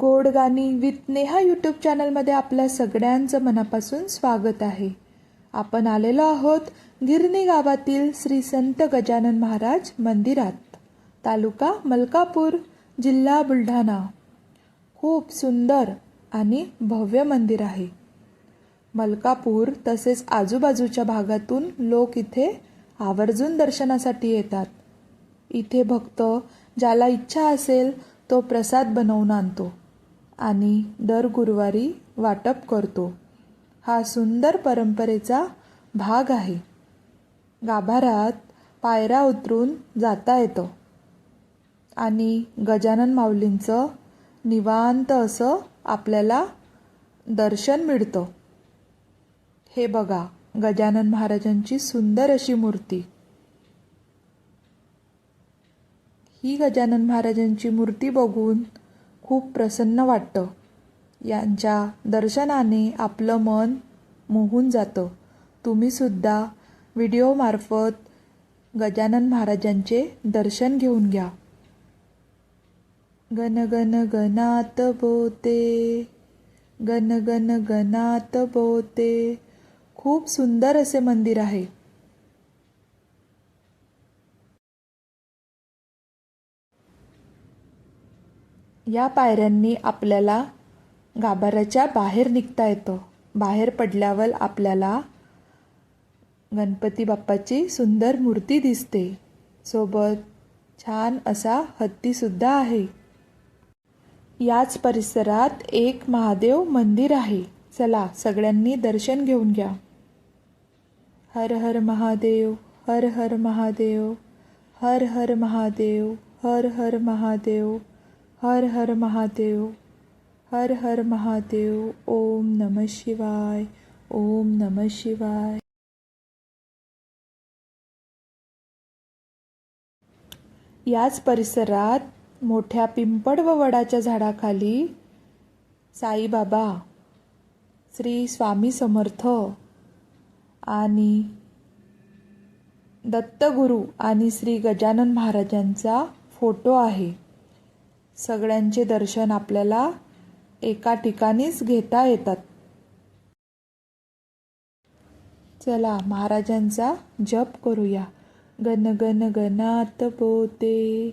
गोड गाणी with Neha YouTube चॅनलमध्ये आपल्या सगळ्यांचं मनापासून स्वागत आहे. आपण आलेलो आहोत गिरणी गावातील श्री संत गजानन महाराज मंदिरात तालुका मलकापूर जिल्हा बुलढाणा. खूप सुंदर आणि भव्य मंदिर आहे. मलकापूर तसेच आजूबाजूच्या भागातून लोक इथे आवर्जून दर्शनासाठी येतात. इथे भक्त ज्याला इच्छा असेल तो प्रसाद बनवून आणतो. आणि दर गुरुवारी वाटप करतो. हा सुंदर परंपरेचा भाग आहे. गाभाऱ्यात पायऱ्या उतरून जाता येतं. आणि गजानन माऊलींचं निवांत असं आपल्याला दर्शन मिळतं. हे बघा गजानन महाराजांची सुंदर अशी मूर्ती. ही गजानन महाराजांची मूर्ती बघून खूप प्रसन्न वाटतं. यांच्या दर्शनाने आपलं मन मोहून जातं. तुम्हीसुद्धा व्हिडिओमार्फत गजानन महाराजांचे दर्शन घेऊन घ्या. गण गण गणात बोते. गण गण गणात बोते. खूप सुंदर असे मंदिर आहे. या पायऱ्यांनी आपल्याला गाभाऱ्याच्या बाहेर निघता येतं. बाहेर पडल्यावर आपल्याला गणपती बाप्पाची सुंदर मूर्ती दिसते. सोबत छान असा हत्तीसुद्धा आहे. याच परिसरात एक महादेव मंदिर आहे. चला सगळ्यांनी दर्शन घेऊन घ्या. हर हर महादेव हर हर महादेव हर हर महादेव हर हर महादेव. हर हर महादेव हर हर महादेव ओम नम शिवाय ओम नम शिवाय। याच परिसरात मोठ्या पिंपळ व वडाच्या झाडाखाली साईबाबा श्री स्वामी समर्थ आणि दत्तगुरू आणि श्री गजानन महाराजांचा फोटो आहे. सगळ्यांचे दर्शन आपल्याला एका ठिकाणीच घेता येतात. चला महाराजांचा जप करूया. गण गण गणात बोते.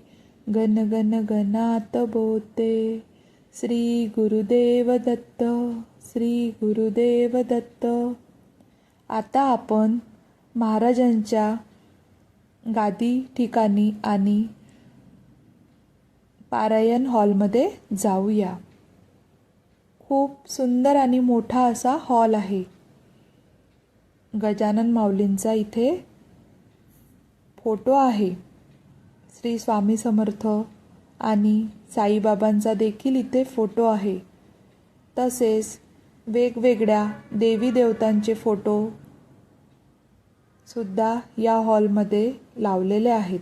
गण गण गणात बोते. श्री गुरुदेव दत्त श्री गुरुदेव दत्त. आता आपण महाराजांच्या गादी ठिकाणी आणि पारायण हॉलमध्ये जाऊया. खूप सुंदर आणि मोठा असा हॉल आहे. गजानन माऊलींचा इथे फोटो आहे. श्री स्वामी समर्थ आणि साईबाबांचा देखील इथे फोटो आहे. तसेच वेगवेगळ्या देवी देवतांचे फोटो सुद्धा या हॉलमध्ये लावलेले आहेत.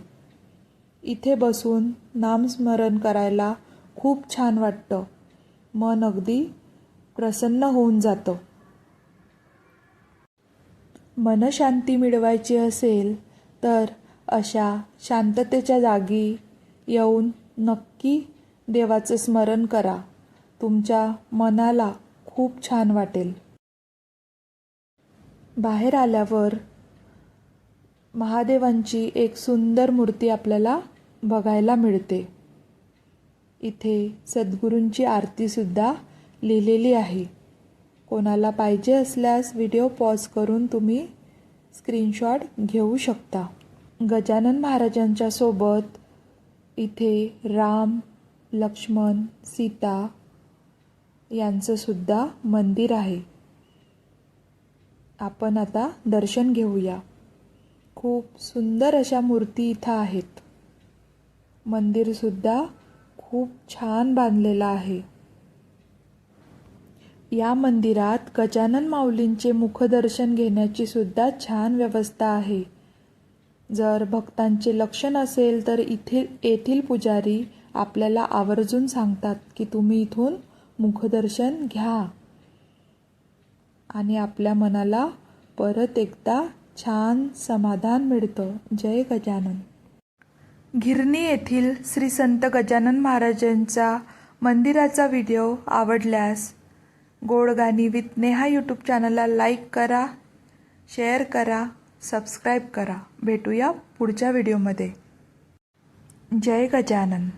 इथे बसून नामस्मरण करायला खूप छान वाटतं. मन अगदी प्रसन्न होऊन जातं. मनशांती मिळवायची असेल तर अशा शांततेच्या जागी येऊन नक्की देवाचं स्मरण करा. तुमच्या मनाला खूप छान वाटेल. बाहेर आल्यावर महादेवांची एक सुंदर मूर्ती आपल्याला बघायला मिळते. इथे सद्गुरूंची आरतीसुद्धा लिहिलेली आहे. कोणाला पाहिजे असल्यास व्हिडिओ पॉज करून तुम्ही स्क्रीनशॉट घेऊ शकता. गजानन महाराजांच्या सोबत इथे राम लक्ष्मण सीता यांचंसुद्धा मंदिर आहे. आपण आता दर्शन घेऊया. खूप सुंदर अशा मूर्ती इथं आहेत. मंदिरसुद्धा खूप छान बांधलेलं आहे. या मंदिरात गजानन माऊलींचे मुखदर्शन घेण्याची सुद्धा छान व्यवस्था आहे. जर भक्तांचे लक्ष नसेल तर इथे येथील पुजारी आपल्याला आवर्जून सांगतात की तुम्ही इथून मुखदर्शन घ्या. आणि आपल्या मनाला परत एकदा छान समाधान मिळतं. जय गजानन. गिरणी येथील श्री संत गजानन महाराजांचा मंदिराचा व्हिडिओ आवडल्यास गोडगाणी विथ नेहा यूट्यूब चॅनलला लाईक करा शेअर करा सबस्क्राईब करा. भेटूया पुढच्या व्हिडिओमध्ये. जय गजानन.